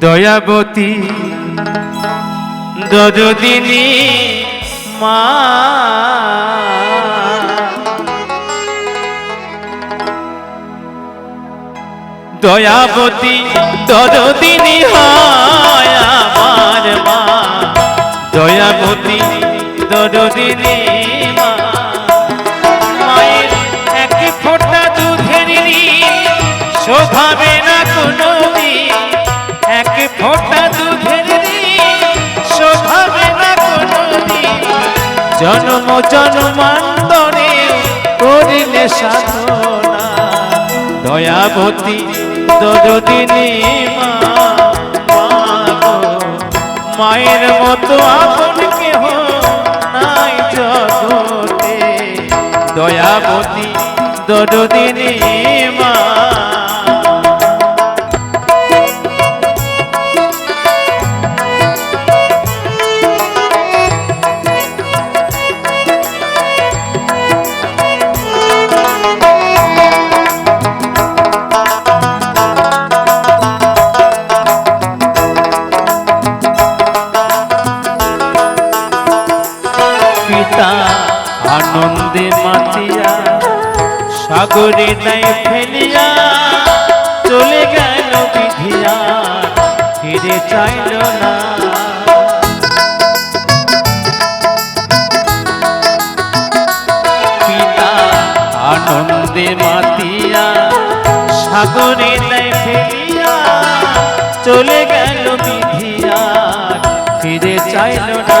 দয়াবতী, দরদিনী মা। দয়াবতী, দরদিনী হয় আমার মা। দয়াবতী, দরদিনী মা। মায়ের এক ফোঁটা দুধের শোধাবে না কোনো ফোঁটা দুধের জন্ম জন্মান্তরে করিলে সাধনা। দয়াবতী দরদিনী মায়ের মতো আপন কেহ নাই জগতে। দয়াবতী দরদিনী মা পিতা আনন্দে মাতিয়া, সাগরে নাই ফেলিয়া, চলে গেল বিধিয়া, ফিরে চাইল না। পিতা, আনন্দে মাতিয়া, সাগরে নাই ফেলিয়া, চলে গেল বিধিয়া, ফিরে চাইল না।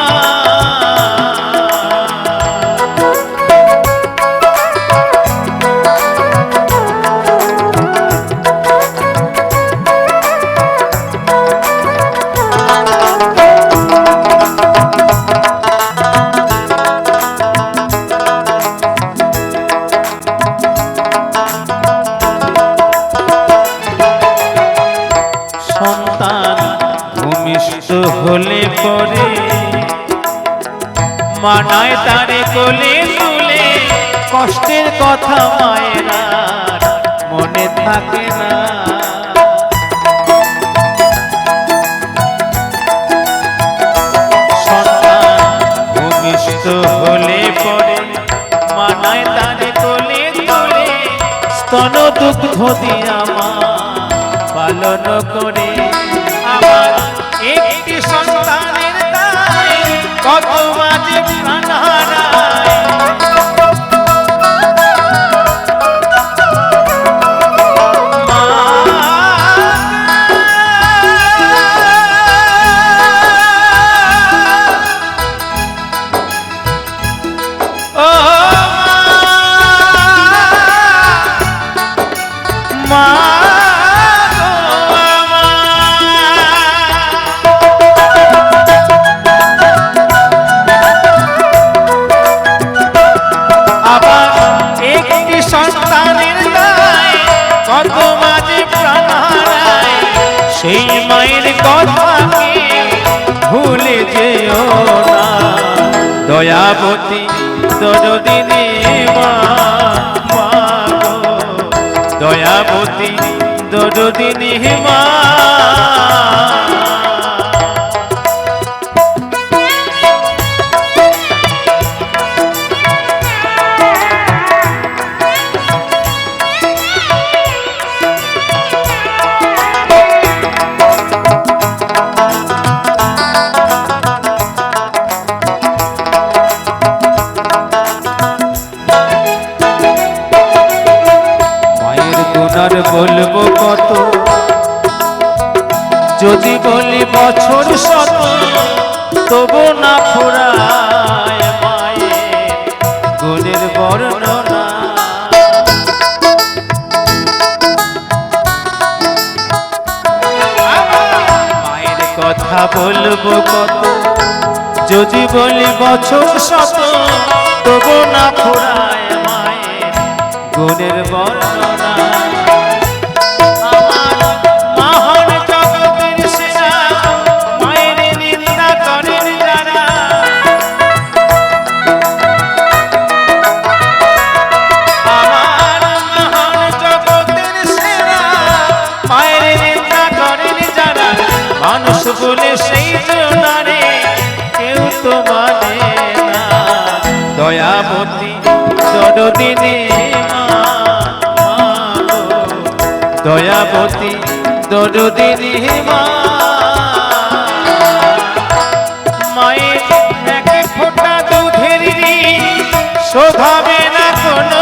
পরে মানায় তারে কোলে তুলে, কষ্টের কথা মায়ের মনে থাকে না। হলে পরে মানায় স্তন দুগ্ধ দিয়া মা পালন করে। আমার একটি সন্তানের দায় কত মাঝে প্রাণ একটি সন্তানের দায় কত মাঝে প্রাণ হারায় সেই মায়ের কথাকে ভুলে যেও না? দয়াবতী দরদিনী মা দয়াবতী দরদিনী মা বলব কত? যদি বলি বছর শত, তবু না ফুরায় মায়ের গুণের বর্ণনা। মায়ের কথা বলব কত? যদি বলি বছর শত, তবু না ফুরায় মায়ের গুণের বর্ণনা। বলে সেই কেউ তো মানে না দয়াবতী দরদিনে। দয়াবতী দরদিনে মা মায়ের এক ফোঁটা দুধের না কোনো